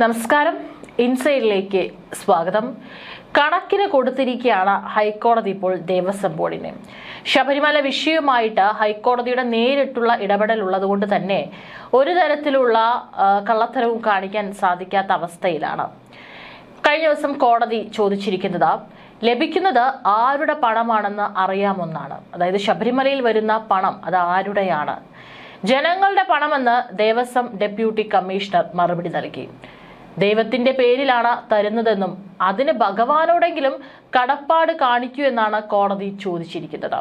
നമസ്കാരം. ഇൻസൈഡിലേക്ക് സ്വാഗതം. കണക്കിന് കൊടുത്തിരിക്കുകയാണ് ഹൈക്കോടതി ഇപ്പോൾ ദേവസ്വം ബോർഡിനെ. ശബരിമല വിഷയവുമായിട്ട് ഹൈക്കോടതിയുടെ നേരിട്ടുള്ള ഇടപെടൽ ഉള്ളതുകൊണ്ട് തന്നെ ഒരു തരത്തിലുള്ള കള്ളത്തരവും കാണിക്കാൻ സാധിക്കാത്ത അവസ്ഥയിലാണ്. കഴിഞ്ഞ ദിവസം കോടതി ചോദിച്ചിരിക്കുന്നത് ലഭിക്കുന്നത് ആരുടെ പണമാണെന്ന് അറിയാമെന്നാണ്. അതായത് ശബരിമലയിൽ വരുന്ന പണം അത് ആരുടെയാണ്? ജനങ്ങളുടെ പണമെന്ന് ദേവസ്വം ഡെപ്യൂട്ടി കമ്മീഷണർ മറുപടി നൽകി. ദൈവത്തിന്റെ പേരിലാണ് തരുന്നതെന്നും അതിന് ഭഗവാനോടെങ്കിലും കടപ്പാട് കാണിക്കൂ എന്നാണ് കോടതി ചോദിച്ചിരിക്കുന്നത്.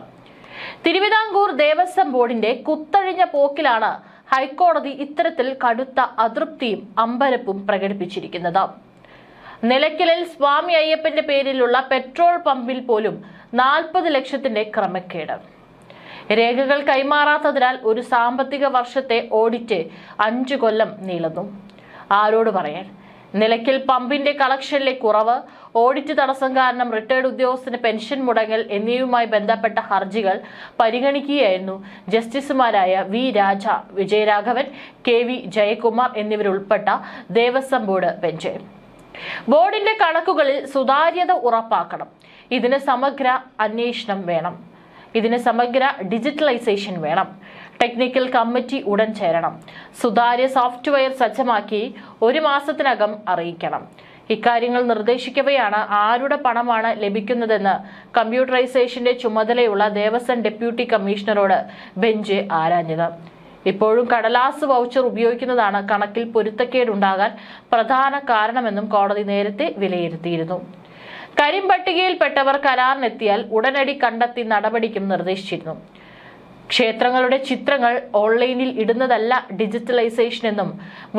തിരുവിതാംകൂർ ദേവസ്വം ബോർഡിന്റെ കുത്തഴിഞ്ഞ പോക്കിലാണ് ഹൈക്കോടതി ഇത്തരത്തിൽ കടുത്ത അതൃപ്തിയും അമ്പരപ്പും പ്രകടിപ്പിച്ചിരിക്കുന്നത്. നിലയ്ക്കലിൽ സ്വാമി അയ്യപ്പന്റെ പേരിലുള്ള പെട്രോൾ പമ്പിൽ പോലും നാൽപ്പത് ലക്ഷത്തിന്റെ ക്രമക്കേട്. രേഖകൾ കൈമാറാത്തതിനാൽ ഒരു സാമ്പത്തിക വർഷത്തെ ഓഡിറ്റ് അഞ്ചു കൊല്ലം നീളുന്നു. ആരോട് പറയാൻ? നിലയ്ക്കൽ പമ്പിന്റെ കളക്ഷനിലെ കുറവ് ഓഡിറ്റ് തടസ്സം കാരണം റിട്ടയർഡ് ഉദ്യോഗസ്ഥന് പെൻഷൻ മുടങ്ങൽ എന്നിവയുമായി ബന്ധപ്പെട്ട ഹർജികൾ പരിഗണിക്കുകയായിരുന്നു ജസ്റ്റിസുമാരായ V Raja Vijayaraghavan K V Jayakumar എന്നിവരുൾപ്പെട്ട Devaswom board bench. ബോർഡിന്റെ കണക്കുകളിൽ സുതാര്യത ഉറപ്പാക്കണം. ഇതിന് സമഗ്ര അന്വേഷണം വേണം. ഇതിന് സമഗ്ര ഡിജിറ്റലൈസേഷൻ വേണം. ടെക്നിക്കൽ കമ്മിറ്റി ഉടൻ ചേരണം. സുതാര്യ സോഫ്റ്റ്വെയർ സജ്ജമാക്കി ഒരു മാസത്തിനകം അറിയിക്കണം. ഇക്കാര്യങ്ങൾ നിർദ്ദേശിക്കവെയാണ് ആരുടെ പണമാണ് ലഭിക്കുന്നതെന്ന് കമ്പ്യൂട്ടറൈസേഷന്റെ ചുമതലയുള്ള ദേവസ്വം ഡെപ്യൂട്ടി കമ്മീഷണറോട് ബെഞ്ച് ആരാഞ്ഞത്. ഇപ്പോഴും കടലാസ് വൗച്ചർ ഉപയോഗിക്കുന്നതാണ് കണക്കിൽ പൊരുത്തക്കേടുണ്ടാകാൻ പ്രധാന കാരണമെന്നും കോടതി നേരത്തെ വിലയിരുത്തിയിരുന്നു. കരിമ്പട്ടികയിൽപ്പെട്ടവർ കരാറിനെത്തിയാൽ ഉടനടി കണ്ടെത്തി നടപടിക്കും നിർദ്ദേശിച്ചിരുന്നു. ക്ഷേത്രങ്ങളുടെ ചിത്രങ്ങൾ ഓൺലൈനിൽ ഇടുന്നതല്ല ഡിജിറ്റലൈസേഷൻ എന്നും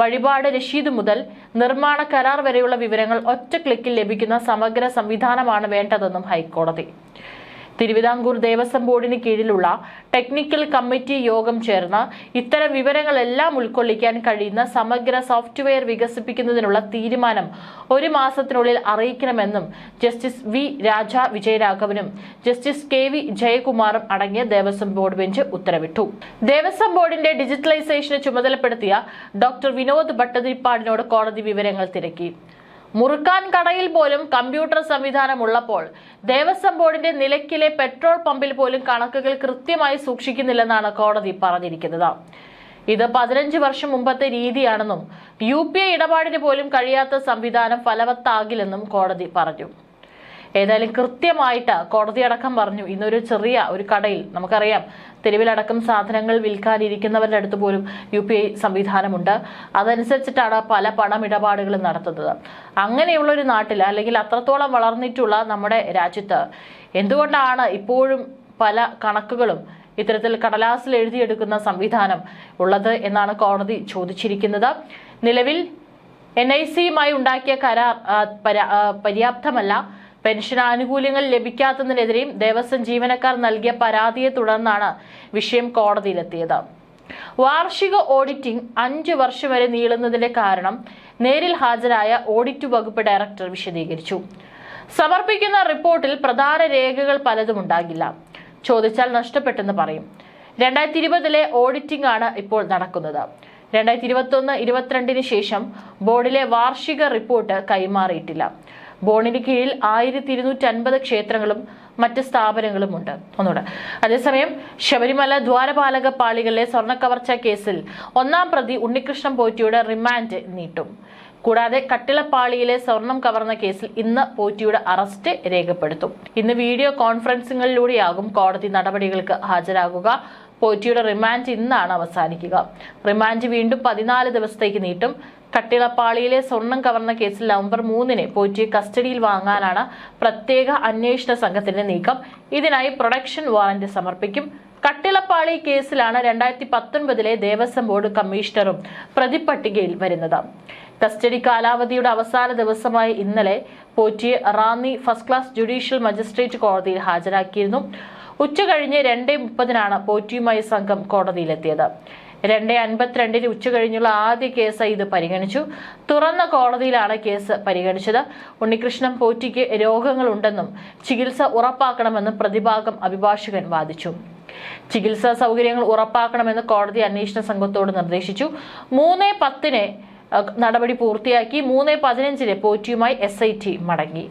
വഴിപാട് രശീത് മുതൽ നിർമ്മാണ കരാർ വരെയുള്ള വിവരങ്ങൾ ഒറ്റ ക്ലിക്കിൽ ലഭിക്കുന്ന സമഗ്ര സംവിധാനമാണ് വേണ്ടതെന്നും ഹൈക്കോടതി. തിരുവിതാംകൂർ ദേവസ്വം ബോർഡിന് കീഴിലുള്ള ടെക്നിക്കൽ കമ്മിറ്റി യോഗം ചേർന്ന് ഇത്തരം വിവരങ്ങളെല്ലാം ഉൾക്കൊള്ളിക്കാൻ കഴിയുന്ന സമഗ്ര സോഫ്റ്റ്വെയർ വികസിപ്പിക്കുന്നതിനുള്ള തീരുമാനം ഒരു മാസത്തിനുള്ളിൽ അറിയിക്കണമെന്നും ജസ്റ്റിസ് വി രാജ വിജയരാഘവനും ജസ്റ്റിസ് കെ വി ജയകുമാറും അടങ്ങിയ ദേവസ്വം ബോർഡ് ബെഞ്ച് ഉത്തരവിട്ടു. ദേവസ്വം ബോർഡിന്റെ ഡിജിറ്റലൈസേഷന് ചുമതലപ്പെടുത്തിയ ഡോക്ടർ വിനോദ് ഭട്ടതിരിപ്പാടിനോട് കോടതി വിവരങ്ങൾ തിരക്കി. മുറുക്കാൻ കടയിൽ പോലും കമ്പ്യൂട്ടർ സംവിധാനം ഉള്ളപ്പോൾ ദേവസ്വം ബോർഡിന്റെ നിലയ്ക്കിലെ പെട്രോൾ പമ്പിൽ പോലും കണക്കുകൾ കൃത്യമായി സൂക്ഷിക്കുന്നില്ലെന്നാണ് കോടതി പറഞ്ഞിരിക്കുന്നത്. ഇത് പതിനഞ്ച് വർഷം മുമ്പത്തെ രീതിയാണെന്നും യു പി ഐ ഇടപാടിന് പോലും കഴിയാത്ത സംവിധാനം ഫലവത്താകില്ലെന്നും കോടതി പറഞ്ഞു. ഏതായാലും കൃത്യമായിട്ട് കോടതി അടക്കം പറഞ്ഞു. ഇന്നൊരു ചെറിയ ഒരു കടയിൽ നമുക്കറിയാം തെരുവിലടക്കം സാധനങ്ങൾ വിൽക്കാനിരിക്കുന്നവരുടെ അടുത്ത് പോലും യു പി ഐ സംവിധാനമുണ്ട്. അതനുസരിച്ചിട്ടാണ് പല പണമിടപാടുകളും നടത്തുന്നത്. അങ്ങനെയുള്ള ഒരു നാട്ടിൽ അല്ലെങ്കിൽ അത്രത്തോളം വളർന്നിട്ടുള്ള നമ്മുടെ രാജ്യത്ത് എന്തുകൊണ്ടാണ് ഇപ്പോഴും പല കണക്കുകളും ഇത്തരത്തിൽ കടലാസിൽ എഴുതിയെടുക്കുന്ന സംവിധാനം ഉള്ളത് എന്നാണ് കോടതി ചോദിച്ചിരിക്കുന്നത്. നിലവിൽ എൻ ഐ സിയുമായി ഉണ്ടാക്കിയ കരാർ പര്യാപ്തമല്ല. പെൻഷൻ ആനുകൂല്യങ്ങൾ ലഭിക്കാത്തതിനെതിരെയും ദേവസ്വം ജീവനക്കാർ നൽകിയ പരാതിയെ തുടർന്നാണ് വിഷയം കോടതിയിലെത്തിയത്. വാർഷിക ഓഡിറ്റിംഗ് അഞ്ചു വർഷം വരെ നീളുന്നതിന്റെ കാരണം നേരിൽ ഹാജരായ ഓഡിറ്റ് വകുപ്പ് ഡയറക്ടർ വിശദീകരിച്ചു. സമർപ്പിക്കുന്ന റിപ്പോർട്ടിൽ പ്രധാന രേഖകൾ പലതും ഉണ്ടാകില്ല. ചോദിച്ചാൽ നഷ്ടപ്പെട്ടെന്ന് പറയും. രണ്ടായിരത്തി ഇരുപതിലെ ഓഡിറ്റിംഗ് ആണ് ഇപ്പോൾ നടക്കുന്നത്. രണ്ടായിരത്തി ഇരുപത്തൊന്ന് ഇരുപത്തിരണ്ടിന് ശേഷം ബോർഡിലെ വാർഷിക റിപ്പോർട്ട് കൈമാറിയിട്ടില്ല. ബോർഡിന് കീഴിൽ ആയിരത്തി ഇരുന്നൂറ്റി അൻപത് ക്ഷേത്രങ്ങളും മറ്റ് സ്ഥാപനങ്ങളുമുണ്ട്. ഒന്നുകൂടെ. അതേസമയം ശബരിമല ദ്വാരപാലക പാളികളിലെ സ്വർണക്കവർച്ച കേസിൽ ഒന്നാം പ്രതി ഉണ്ണികൃഷ്ണൻ പോറ്റിയുടെ റിമാൻഡ് നീട്ടും. കൂടാതെ കട്ടിളപ്പാളിയിലെ സ്വർണം കവർന്ന കേസിൽ ഇന്ന് പോറ്റിയുടെ അറസ്റ്റ് രേഖപ്പെടുത്തും. ഇന്ന് വീഡിയോ കോൺഫറൻസിങ്ങിലൂടെയാകും കോടതി നടപടികൾക്ക് ഹാജരാകുക. പോറ്റിയുടെ റിമാൻഡ് ഇന്നാണ് അവസാനിക്കുക. റിമാൻഡ് വീണ്ടും പതിനാല് ദിവസത്തേക്ക് നീട്ടും. കട്ടിളപ്പാളിയിലെ സ്വർണം കവർന്ന കേസിൽ നവംബർ മൂന്നിന് പോറ്റിയെ കസ്റ്റഡിയിൽ വാങ്ങാനാണ് പ്രത്യേക അന്വേഷണ സംഘത്തിന്റെ നീക്കം. ഇതിനായി പ്രൊഡക്ഷൻ വാറന്റ് സമർപ്പിക്കും. കട്ടിളപ്പാളി കേസിലാണ് രണ്ടായിരത്തി പത്തൊൻപതിലെ ദേവസ്വം ബോർഡ് കമ്മീഷണറും പ്രതിപട്ടികയിൽ വരുന്നത്. കസ്റ്റഡി കാലാവധിയുടെ അവസാന ദിവസമായ ഇന്നലെ പോറ്റിയെ Ranni first class judicial magistrate കോടതിയിൽ ഹാജരാക്കിയിരുന്നു. ഉച്ചകഴിഞ്ഞ് രണ്ടേ മുപ്പതിനാണ് പോറ്റിയുമായി സംഘം കോടതിയിലെത്തിയത്. രണ്ട് അൻപത്തിരണ്ടിന് ഉച്ചകഴിഞ്ഞുള്ള ആദ്യ കേസ് ഇത് പരിഗണിച്ചു. തുറന്ന കോടതിയിലാണ് കേസ് പരിഗണിച്ചത്. ഉണ്ണികൃഷ്ണൻ പോറ്റിക്ക് രോഗങ്ങളുണ്ടെന്നും ചികിത്സ ഉറപ്പാക്കണമെന്നും പ്രതിഭാഗം അഭിഭാഷകൻ വാദിച്ചു. ചികിത്സാ സൗകര്യങ്ങൾ ഉറപ്പാക്കണമെന്ന് കോടതി അന്വേഷണ സംഘത്തോട് നിർദ്ദേശിച്ചു. മൂന്ന് പത്തിന് നടപടി പൂർത്തിയാക്കി മൂന്ന് പതിനഞ്ചിന് പോറ്റിയുമായി എസ് ഐ ടി മടങ്ങി.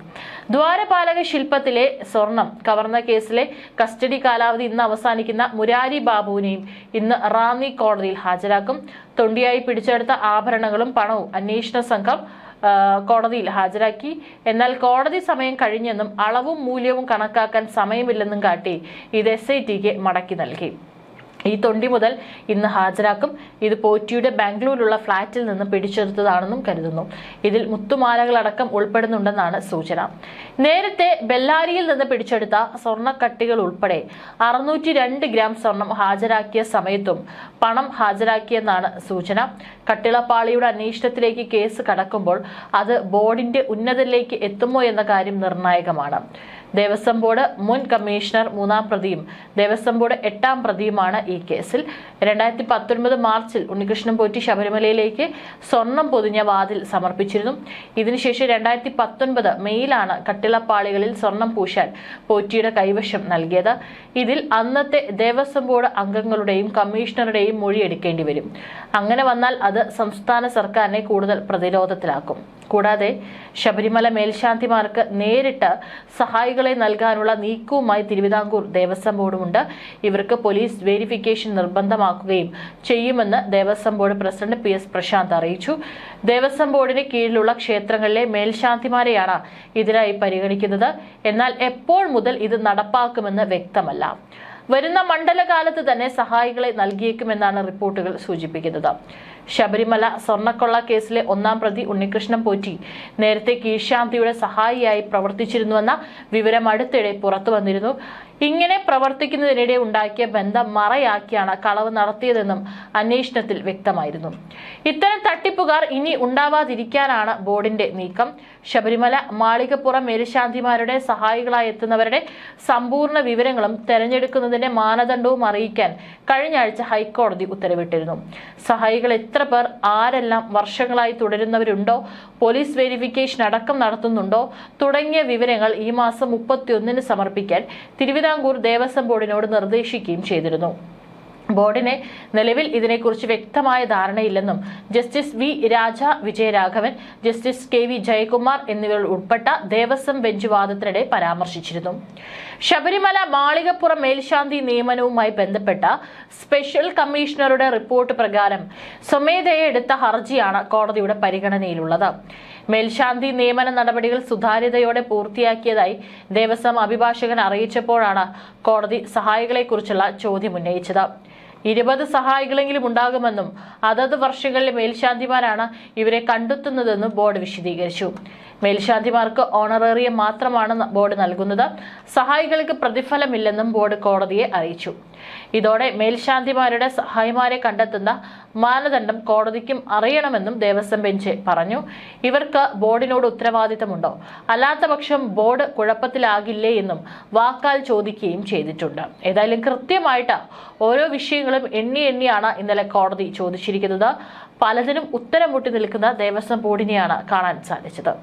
ദ്വാരപാലക ശില്പത്തിലെ സ്വർണം കവർന്ന കേസിലെ കസ്റ്റഡി കാലാവധി ഇന്ന് അവസാനിക്കുന്ന മുരാരി ബാബുവിനെയും ഇന്ന് റാന്നി കോടതിയിൽ ഹാജരാക്കും. തൊണ്ടിയായി പിടിച്ചെടുത്ത ആഭരണങ്ങളും പണവും അന്വേഷണ സംഘം കോടതിയിൽ ഹാജരാക്കി. എന്നാൽ കോടതി സമയം കഴിഞ്ഞെന്നും അളവും മൂല്യവും കണക്കാക്കാൻ സമയമില്ലെന്നും കാട്ടി ഇത് എസ് ഐ ടിക്ക് മടക്കി നൽകി. ഈ തൊണ്ടി മുതൽ ഇന്ന് ഹാജരാക്കും. ഇത് പോറ്റിയുടെ ബാംഗ്ലൂരിലുള്ള ഫ്ളാറ്റിൽ നിന്ന് പിടിച്ചെടുത്തതാണെന്നും കരുതുന്നു. ഇതിൽ മുത്തുമാലകളടക്കം ഉൾപ്പെടുന്നുണ്ടെന്നാണ് സൂചന. നേരത്തെ ബെല്ലാരിയിൽ നിന്ന് പിടിച്ചെടുത്ത സ്വർണക്കട്ടികൾ ഉൾപ്പെടെ അറുന്നൂറ്റി രണ്ട് ഗ്രാം സ്വർണം ഹാജരാക്കിയ സമയത്തും പണം ഹാജരാക്കിയെന്നാണ് സൂചന. കട്ടിളപ്പാളിയുടെ അന്വേഷണത്തിലേക്ക് കേസ് കടക്കുമ്പോൾ അത് ബോർഡിന്റെ ഉന്നതരിലേക്ക് എത്തുമോ എന്ന കാര്യം നിർണായകമാണ്. ദേവസ്വം ബോർഡ് മുൻ കമ്മീഷണർ മൂന്നാം പ്രതിയും ദേവസ്വം ബോർഡ് എട്ടാം പ്രതിയുമാണ് ഈ കേസിൽ. രണ്ടായിരത്തി പത്തൊൻപത് മാർച്ചിൽ ഉണ്ണികൃഷ്ണൻ പോറ്റി ശബരിമലയിലേക്ക് സ്വർണം പൊതിഞ്ഞ വാതിൽ സമർപ്പിച്ചിരുന്നു. ഇതിനുശേഷം രണ്ടായിരത്തി പത്തൊൻപത് മെയ്യിലാണ് കട്ടിളപ്പാളികളിൽ സ്വർണം പൂശാൻ പോറ്റിയുടെ കൈവശം നൽകിയത്. ഇതിൽ അന്നത്തെ ദേവസ്വം ബോർഡ് അംഗങ്ങളുടെയും കമ്മീഷണറുടെയും മൊഴി എടുക്കേണ്ടി വരും. അങ്ങനെ വന്നാൽ അത് സംസ്ഥാന സർക്കാരിനെ കൂടുതൽ പ്രതിരോധത്തിലാക്കും. കൂടാതെ ശബരിമല മേൽശാന്തിമാർക്ക് നേരിട്ട് സഹായികളെ നൽകാനുള്ള നീക്കവുമായി തിരുവിതാംകൂർ ദേവസ്വം ബോർഡുമുണ്ട്. ഇവർക്ക് പോലീസ് വെരിഫിക്കേഷൻ നിർബന്ധമാക്കുകയും ചെയ്യുമെന്ന് Devaswom board president P S Prasanth അറിയിച്ചു. ദേവസ്വം ബോർഡിന് കീഴിലുള്ള ക്ഷേത്രങ്ങളിലെ മേൽശാന്തിമാരെയാണ് ഇതിനായി പരിഗണിക്കുന്നത്. എന്നാൽ എപ്പോൾ മുതൽ ഇത് നടപ്പാക്കുമെന്ന് വ്യക്തമല്ല. വരുന്ന മണ്ഡലകാലത്ത് തന്നെ സഹായികളെ നൽകിയേക്കുമെന്നാണ് റിപ്പോർട്ടുകൾ സൂചിപ്പിക്കുന്നത്. ശബരിമല സ്വർണക്കൊള്ള കേസിലെ ഒന്നാം പ്രതി ഉണ്ണികൃഷ്ണൻ പോറ്റി. നേരത്തെ കീഴ്ശാന്തിയുടെ സഹായിയായി പ്രവർത്തിച്ചിരുന്നുവെന്ന വിവരം അടുത്തിടെ പുറത്തു വന്നിരുന്നു. ഇങ്ങനെ പ്രവർത്തിക്കുന്നതിനിടെ ഉണ്ടാക്കിയ ബന്ധം മറയാക്കിയാണ് കളവ് നടത്തിയതെന്നും അന്വേഷണത്തിൽ വ്യക്തമായിരുന്നു. ഇത്തരം തട്ടിപ്പുകാർ ഇനി ഉണ്ടാവാതിരിക്കാനാണ് ബോർഡിന്റെ നീക്കം. ശബരിമല മാളികപ്പുറം മേൽശാന്തിമാരുടെ സഹായികളായി എത്തുന്നവരുടെ സമ്പൂർണ വിവരങ്ങളും തെരഞ്ഞെടുക്കുന്നതിന്റെ മാനദണ്ഡവും അറിയിക്കാൻ കഴിഞ്ഞ ആഴ്ച ഹൈക്കോടതി ഉത്തരവിട്ടിരുന്നു. സഹായികൾ എത്ര പേർ ആരെല്ലാം വർഷങ്ങളായി തുടരുന്നവരുണ്ടോ പോലീസ് വെരിഫിക്കേഷൻ അടക്കം നടത്തുന്നുണ്ടോ തുടങ്ങിയ വിവരങ്ങൾ ഈ മാസം മുപ്പത്തിയൊന്നിന് സമർപ്പിക്കാൻ തിരുവിതാംകൂർ ദേവസ്വം ബോർഡിനോട് നിർദ്ദേശിക്കുകയും ചെയ്തിരുന്നു. ബോർഡിന് നിലവിൽ ഇതിനെക്കുറിച്ച് വ്യക്തമായ ധാരണയില്ലെന്നും justice V Raja Vijayaraghavan justice K V Jayakumar എന്നിവർ ഉൾപ്പെട്ട ദേവസ്വം ബെഞ്ച് വാദത്തിനിടെ പരാമർശിച്ചിരുന്നു. ശബരിമല മാളികപ്പുറം മേൽശാന്തി നിയമനവുമായി ബന്ധപ്പെട്ട സ്പെഷ്യൽ കമ്മീഷണറുടെ റിപ്പോർട്ട് പ്രകാരം സ്വമേധയെ എടുത്ത ഹർജിയാണ് കോടതിയുടെ പരിഗണനയിലുള്ളത്. മേൽശാന്തി നിയമന നടപടികൾ സുതാര്യതയോടെ പൂർത്തിയാക്കിയതായി ദേവസ്വം അഭിഭാഷകൻ അറിയിച്ചപ്പോഴാണ് കോടതി സഹായികളെക്കുറിച്ചുള്ള ചോദ്യം ഉന്നയിച്ചത്. ഇരുപത് സഹായികളെങ്കിലും ഉണ്ടാകുമെന്നും അതത് വർഷങ്ങളിലെ മേൽശാന്തിമാരാണ് ഇവരെ കണ്ടെത്തുന്നതെന്നും ബോർഡ് വിശദീകരിച്ചു. മേൽശാന്തിമാർക്ക് ഓണറേറിയം മാത്രമാണ് ബോർഡ് നൽകുന്നത്. സഹായികൾക്ക് പ്രതിഫലമില്ലെന്നും ബോർഡ് കോടതിയെ അറിയിച്ചു. ഇതോടെ മേൽശാന്തിമാരുടെ സഹായിമാരെ കണ്ടെത്തുന്ന മാനദണ്ഡം കോടതിക്കും അറിയണമെന്നും ദേവസ്വം ബെഞ്ച് പറഞ്ഞു. ഇവർക്ക് ബോർഡിനോട് ഉത്തരവാദിത്തമുണ്ടോ? അല്ലാത്തപക്ഷം ബോർഡ് കുഴപ്പത്തിലാകില്ലേ എന്നും വാക്കാൽ ചോദിക്കുകയും ചെയ്തിട്ടുണ്ട്. ഏതായാലും കൃത്യമായിട്ട് ഓരോ വിഷയങ്ങളും എണ്ണി എണ്ണിയാണ് ഇന്നലെ കോടതി ചോദിച്ചിരിക്കുന്നത്. പലതിനും ഉത്തരം മുട്ടി നിൽക്കുന്ന ദേവസ്വം ബോർഡിനെയാണ് കാണാൻ സാധിച്ചത്.